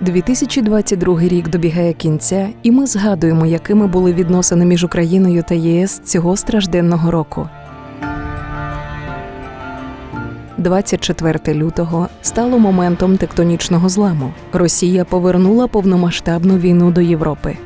2022 рік добігає кінця, і ми згадуємо, якими були відносини між Україною та ЄС цього стражденного року. 24 лютого стало моментом тектонічного зламу. Росія повернула повномасштабну війну до Європи.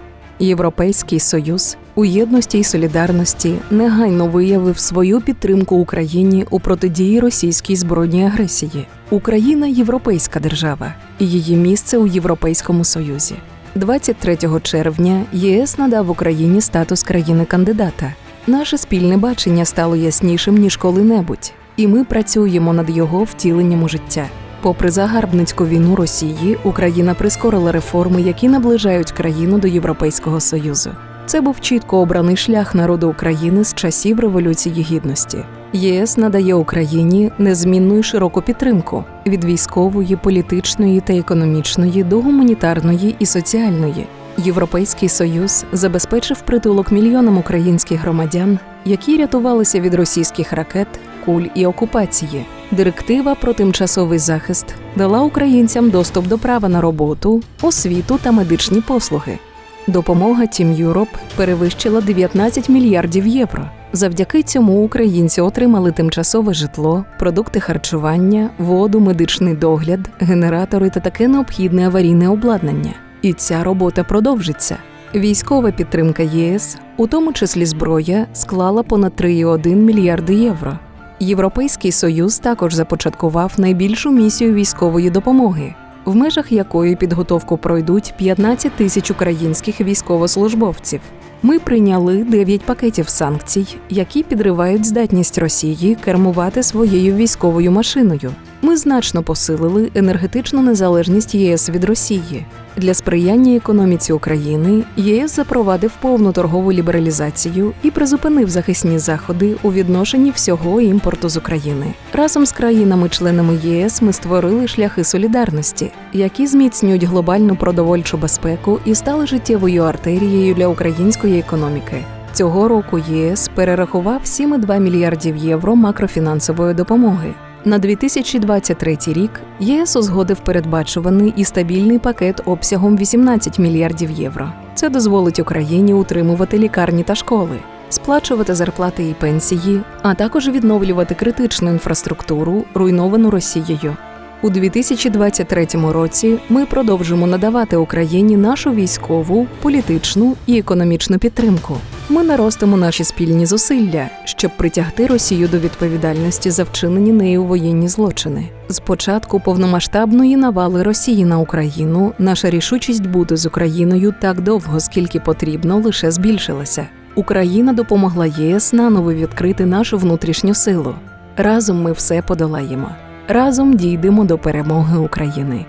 Європейський союз у єдності й солідарності негайно виявив свою підтримку Україні у протидії російській збройній агресії. Україна європейська держава, і її місце у Європейському Союзі. 23 червня ЄС надав Україні статус країни-кандидата. Наше спільне бачення стало яснішим ніж коли-небудь, і ми працюємо над його втіленням у життя. Попри загарбницьку війну Росії, Україна прискорила реформи, які наближають країну до Європейського Союзу. Це був чітко обраний шлях народу України з часів Революції Гідності. ЄС надає Україні незмінну і широку підтримку від військової, політичної та економічної до гуманітарної і соціальної. Європейський союз забезпечив притулок мільйонам українських громадян, які рятувалися від російських ракет, куль і окупації. Директива про тимчасовий захист дала українцям доступ до права на роботу, освіту та медичні послуги. Допомога Тім Юроп перевищила 19 мільярдів євро. Завдяки цьому українці отримали тимчасове житло, продукти харчування, воду, медичний догляд, генератори та таке необхідне аварійне обладнання. І ця робота продовжиться. Військова підтримка ЄС, у тому числі зброя, склала понад 3,1 мільярди євро. Європейський союз також започаткував найбільшу місію військової допомоги, в межах якої підготовку пройдуть 15 тисяч українських військовослужбовців. Ми прийняли 9 пакетів санкцій, які підривають здатність Росії кермувати своєю військовою машиною. Ми значно посилили енергетичну незалежність ЄС від Росії. Для сприяння економіці України ЄС запровадив повну торгову лібералізацію і призупинив захисні заходи у відношенні всього імпорту з України. Разом з країнами-членами ЄС ми створили шляхи солідарності, які зміцнюють глобальну продовольчу безпеку і стали життєвою артерією для української економіки. Цього року ЄС перерахував 7,2 мільярдів євро макрофінансової допомоги. На 2023 рік ЄС узгодив передбачуваний і стабільний пакет обсягом 18 мільярдів євро. Це дозволить Україні утримувати лікарні та школи, сплачувати зарплати і пенсії, а також відновлювати критичну інфраструктуру, руйновану Росією. У 2023 році ми продовжимо надавати Україні нашу військову, політичну і економічну підтримку. Ми наростимо наші спільні зусилля, щоб притягти Росію до відповідальності за вчинені нею воєнні злочини. З початку повномасштабної навали Росії на Україну наша рішучість бути з Україною так довго, скільки потрібно, лише збільшилася. Україна допомогла ЄС наново відкрити нашу внутрішню силу. Разом ми все подолаємо. Разом дійдемо до перемоги України.